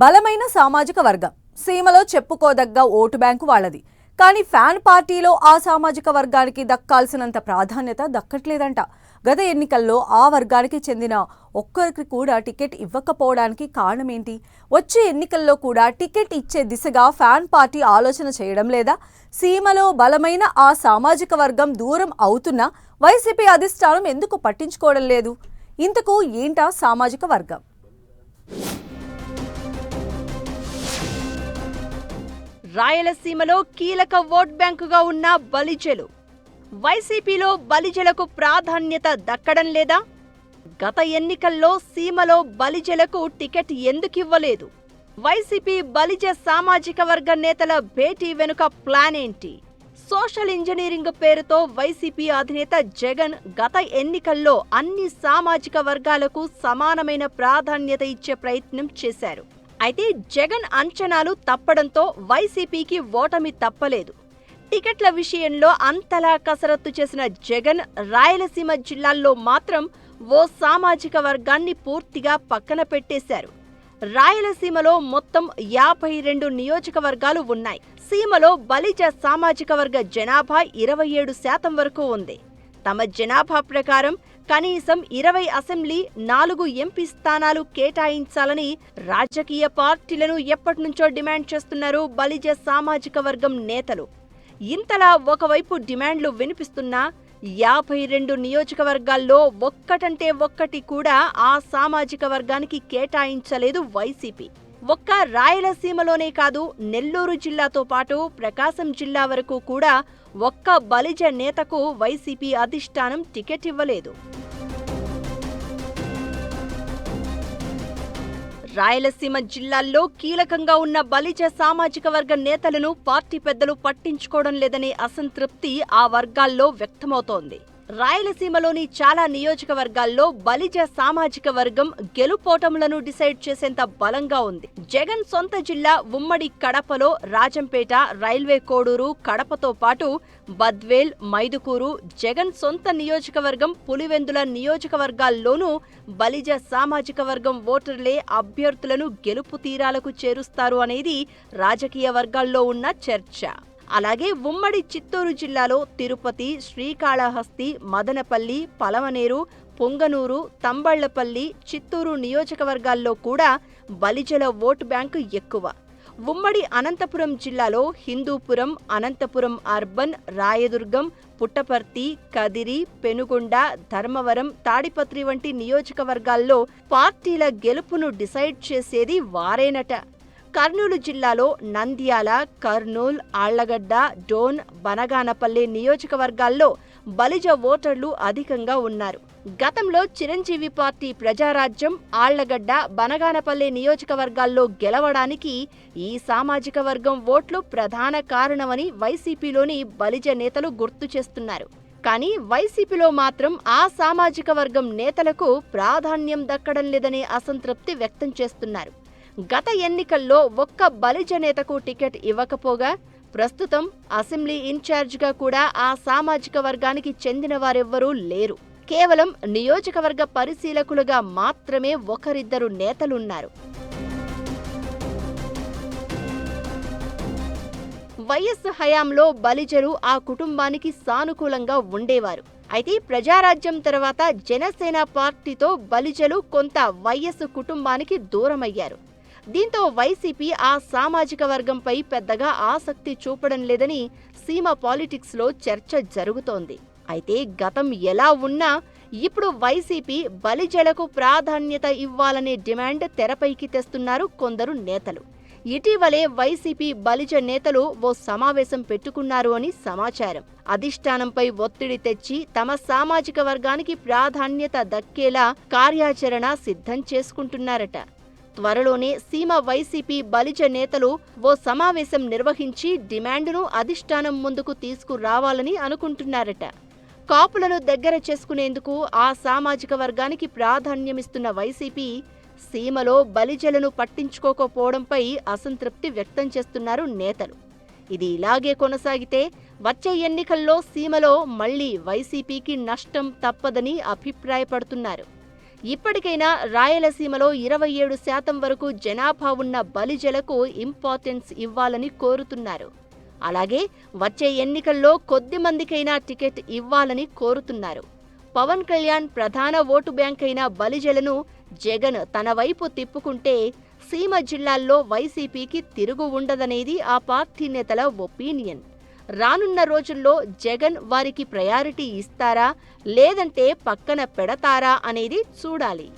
బలమైన సామాజిక వర్గం. సీమలో చెప్పుకోదగ్గ ఓటు బ్యాంకు వాళ్ళది. కానీ ఫ్యాన్ పార్టీలో ఆ సామాజిక వర్గానికి దక్కాల్సినంత ప్రాధాన్యత దక్కట్లేదంట. గత ఎన్నికల్లో ఆ వర్గానికి చెందిన ఒక్కరికి కూడా టికెట్ ఇవ్వకపోవడానికి కారణమేంటి? వచ్చే ఎన్నికల్లో కూడా టికెట్ ఇచ్చే దిశగా ఫ్యాన్ పార్టీ ఆలోచన చేయడం లేదా? సీమలో బలమైన ఆ సామాజిక వర్గం దూరం అవుతున్నా వైసీపీ అధిష్టానం ఎందుకు పట్టించుకోవడం లేదు? ఇంతకు ఏంటా సామాజిక వర్గం? రాయలసీమలో కీలక ఓట్ బ్యాంకుగా ఉన్న బలిజలు వైసీపీలో బలిజలకు ప్రాధాన్యత దక్కడం లేదా? గత ఎన్నికల్లో సీమలో బలిజలకు టికెట్ ఎందుకివ్వలేదు వైసీపీ బలిజ సామాజిక వర్గ నేతల భేటీ వెనుక ప్లాన్ ఏంటి? సోషల్ ఇంజనీరింగ్ పేరుతో వైసీపీ అధినేత జగన్ గత ఎన్నికల్లో అన్ని సామాజిక వర్గాలకు సమానమైన ప్రాధాన్యత ఇచ్చే ప్రయత్నం చేశారు. అయితే జగన్ అంచనాలు తప్పడంతో వైసీపీకి ఓటమి తప్పలేదు. టికెట్ల విషయంలో అంతలా కసరత్తు చేసిన జగన్ రాయలసీమ జిల్లాల్లో మాత్రం ఓ సామాజిక వర్గాన్ని పూర్తిగా పక్కన పెట్టేశారు. రాయలసీమలో మొత్తం యాభై రెండు నియోజకవర్గాలు ఉన్నాయి. సీమలో బలిజ సామాజిక వర్గ జనాభా ఇరవై ఏడు శాతం వరకు ఉంది. తమ జనాభా ప్రకారం కనీసం ఇరవై అసెంబ్లీ నాలుగు ఎంపీ స్థానాలు కేటాయించాలని రాజకీయ పార్టీలను ఎప్పటినుంచో డిమాండ్ చేస్తున్నారు బలిజ సామాజిక వర్గం నేతలు. ఇంతలా ఒకవైపు డిమాండ్లు వినిపిస్తున్నా యాభై రెండు నియోజకవర్గాల్లో ఒక్కటంటే ఒక్కటి కూడా ఆ సామాజిక వర్గానికి కేటాయించలేదు వైసీపీ. ఒక్క రాయలసీమలోనే కాదు నెల్లూరు జిల్లాతో పాటు ప్రకాశం జిల్లా వరకు కూడా ఒక్క బలిజ నేతకు వైసీపీ అధిష్టానం టికెట్ ఇవ్వలేదు. రాయలసీమ జిల్లాల్లో కీలకంగా ఉన్న బలిజ సామాజిక వర్గ నేతలను పార్టీ పెద్దలు పట్టించుకోవడం లేదనే అసంతృప్తి ఆ వర్గాల్లో వ్యక్తమవుతోంది. రాయలసీమలోని చాలా నియోజకవర్గాల్లో బలిజ సామాజిక వర్గం గెలుపోటములను డిసైడ్ చేసేంత బలంగా ఉంది. జగన్ సొంత జిల్లా ఉమ్మడి కడపలో రాజంపేట రైల్వే కోడూరు కడపతో పాటు బద్వేల్ మైదుకూరు జగన్ సొంత నియోజకవర్గం పులివెందుల నియోజకవర్గాల్లోనూ బలిజ సామాజిక వర్గం ఓటర్లే అభ్యర్థులను గెలుపు తీరాలకు చేరుస్తారు అనేది రాజకీయ వర్గాల్లో ఉన్న చర్చ. అలాగే ఉమ్మడి చిత్తూరు జిల్లాలో తిరుపతి శ్రీకాళహస్తి మదనపల్లి పలమనేరు పొంగనూరు తంబళ్ళపల్లి చిత్తూరు నియోజకవర్గాల్లో కూడా బలిజల ఓటు బ్యాంకు ఎక్కువ. ఉమ్మడి అనంతపురం జిల్లాలో హిందూపురం అనంతపురం అర్బన్ రాయదుర్గం పుట్టపర్తి కదిరి పెనుగొండ ధర్మవరం తాడిపత్రి వంటి నియోజకవర్గాల్లో పార్టీల గెలుపును డిసైడ్ చేసేది వారేనట. కర్నూలు జిల్లాలో నంద్యాల కర్నూల్ ఆళ్ళగడ్డ డోన్ బనగానపల్లి నియోజకవర్గాల్లో బలిజ ఓటర్లు అధికంగా ఉన్నారు. గతంలో చిరంజీవి పార్టీ ప్రజారాజ్యం ఆళ్ళగడ్డ బనగానపల్లి నియోజకవర్గాల్లో గెలవడానికి ఈ సామాజిక వర్గం ఓట్లు ప్రధాన కారణమని వైసీపీలోని బలిజ నేతలు గుర్తు చేస్తున్నారు. కానీ వైసీపీలో మాత్రం ఆ సామాజిక వర్గం నేతలకు ప్రాధాన్యం దక్కడం లేదనే అసంతృప్తి వ్యక్తం చేస్తున్నారు. గత ఎన్నికల్లో ఒక్క బలిజ నేతకు టికెట్ ఇవ్వకపోగా ప్రస్తుతం అసెంబ్లీ ఇన్ఛార్జ్గా కూడా ఆ సామాజిక వర్గానికి చెందిన వారెవ్వరూ లేరు. కేవలం నియోజకవర్గ పరిశీలకులుగా మాత్రమే ఒకరిద్దరు నేతలున్నారు. వైఎస్ హయాంలో బలిజలు ఆ కుటుంబానికి సానుకూలంగా ఉండేవారు. అయితే ప్రజారాజ్యం తర్వాత జనసేన పార్టీతో బలిజలు కొంత వైఎస్ కుటుంబానికి దూరమయ్యారు. దీంతో వైసీపీ ఆ సామాజిక వర్గంపై పెద్దగా ఆసక్తి చూపడం లేదని సీమ పాలిటిక్స్లో చర్చ జరుగుతోంది. అయితే గతం ఎలా ఉన్నా ఇప్పుడు వైసీపీ బలిజలకు ప్రాధాన్యత ఇవ్వాలనే డిమాండ్ తెరపైకి తెస్తున్నారు కొందరు నేతలు. ఇటీవలే వైసీపీ బలిజ నేతలు ఓ సమావేశం పెట్టుకున్నారు అని సమాచారం. అధిష్టానంపై ఒత్తిడి తెచ్చి తమ సామాజిక వర్గానికి ప్రాధాన్యత దక్కేలా కార్యాచరణ సిద్ధం చేసుకుంటున్నారట. త్వరలోనే సీమ వైసీపీ బలిజ నేతలు ఓ సమావేశం నిర్వహించి డిమాండును అధిష్టానం ముందుకు తీసుకురావాలని అనుకుంటున్నారట. కాపులను దగ్గర చేసుకునేందుకు ఆ సామాజిక వర్గానికి ప్రాధాన్యమిస్తున్న వైసీపీ సీమలో బలిజలను పట్టించుకోకపోవడంపై అసంతృప్తి వ్యక్తం చేస్తున్నారు నేతలు. ఇది ఇలాగే కొనసాగితే వచ్చే ఎన్నికల్లో సీమలో మళ్ళీ వైసీపీకి నష్టం తప్పదని అభిప్రాయపడుతున్నారు. ఇప్పటికైనా రాయలసీమలో ఇరవై ఏడు శాతం వరకు జనాభా ఉన్న బలిజలకు ఇంపార్టెన్స్ ఇవ్వాలని కోరుతున్నారు. అలాగే వచ్చే ఎన్నికల్లో కొద్ది మందికైనా టికెట్ ఇవ్వాలని కోరుతున్నారు. పవన్ కళ్యాణ్ ప్రధాన ఓటు బ్యాంక్ అయిన బలిజలను జగన్ తన వైపు తిప్పుకుంటే సీమ జిల్లాల్లో వైసీపీకి తిరుగు ఉండదనేది ఆ పార్టీ నేతల ఒపీనియన్. రానున్న రోజుల్లో జగన్ వారికి ప్రయారిటీ ఇస్తారా? లేదంటే పక్కన పెడతారా అనేది చూడాలి.